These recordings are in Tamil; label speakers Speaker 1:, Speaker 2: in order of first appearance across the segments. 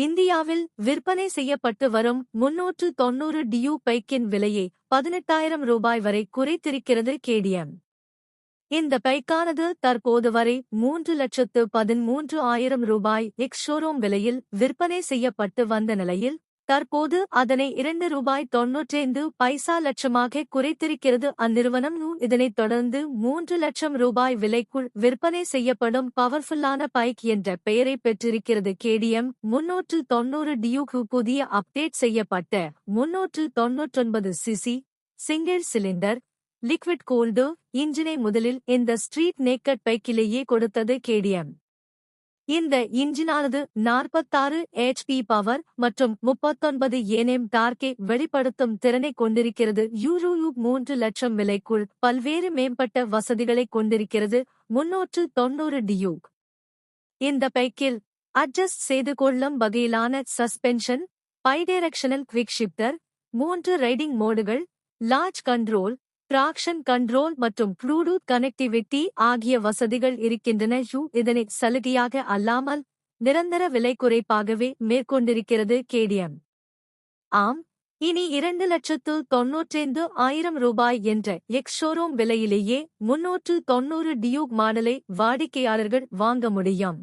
Speaker 1: இந்தியாவில் விற்பனை செய்யப்பட்டு வரும் முன்னூற்று தொன்னூறு டியூ பைக்கின் விலையை பதினெட்டாயிரம் ரூபாய் வரை குறைத்திருக்கிறது கேடிஎம். இந்த பைக்கானது தற்போது வரை மூன்று லட்சத்து பதிமூன்று ஆயிரம் ரூபாய் எக்ஸ் ஷோரூம் விலையில் விற்பனை செய்யப்பட்டு வந்த நிலையில் தற்போது அதனை இரண்டு ரூபாய் தொன்னூற்றைந்து பைசா லட்சமாக குறைத்திருக்கிறது. அந்நிறுவனம் இதனைத் தொடர்ந்து மூன்று லட்சம் ரூபாய் விலைக்குள் விற்பனை செய்யப்படும் பவர்ஃபுல்லான பைக் என்ற பெயரை பெற்றிருக்கிறது. கேடிஎம் முன்னூற்று தொன்னூறு டியூக்கு புதிய அப்டேட் செய்யப்பட்ட முன்னூற்று தொன்னூற்றொன்பது cc single cylinder liquid cold இன்ஜினை முதலில் இந்த ஸ்ட்ரீட் நேக்கட் பைக்கிலேயே கொடுத்தது கேடிஎம் இந்த இன்ஜினானது நாற்பத்தாறு ஹெச்பி பவர் மற்றும் முப்பத்தொன்பது ஏனேம் டார்க்கை வெளிப்படுத்தும் திறனை கொண்டிருக்கிறது. யூரோ மூன்று லட்சம் விலைக்குள் பல்வேறு மேம்பட்ட வசதிகளை கொண்டிருக்கிறது. முன்னூற்று தொன்னூறு டியூக் இந்த பைக்கில் அட்ஜஸ்ட் செய்து கொள்ளும் வகையிலான சஸ்பென்ஷன் பைடைரக்ஷனல் குவிக் ஷிப்டர் மூன்று ரைடிங் மோடுகள் லார்ஜ் கண்ட்ரோல் டிராக்ஷன் கண்ட்ரோல் மற்றும் ப்ளூடூத் கனெக்டிவிட்டி ஆகிய வசதிகள் இருக்கின்றன. யூ இதனை சலுகையாக அல்லாமல் நிரந்தர விலை குறைப்பாகவே மேற்கொண்டிருக்கிறது கேடிஎம் ஆம் இனி இரண்டு லட்சத்து தொன்னூற்றைந்து ஆயிரம் ரூபாய் என்ற எக்ஸ் ஷோரூம் விலையிலேயே முன்னூற்று தொன்னூறு டியூக் மாடலை வாடிக்கையாளர்கள் வாங்க முடியும்.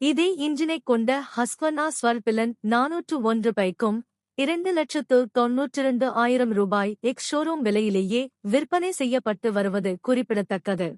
Speaker 1: இதே இன்ஜினை கொண்ட ஹஸ்வனா ஸ்வர்பிலன் நானூற்று ஒன்று பைக்கும் இரண்டு லட்சத்து தொன்னூற்றிரண்டு ஆயிரம் ரூபாய் எக்ஸ் ஷோரூம் விலையிலேயே விற்பனை செய்யப்பட்டு வருவது குறிப்பிடத்தக்கது.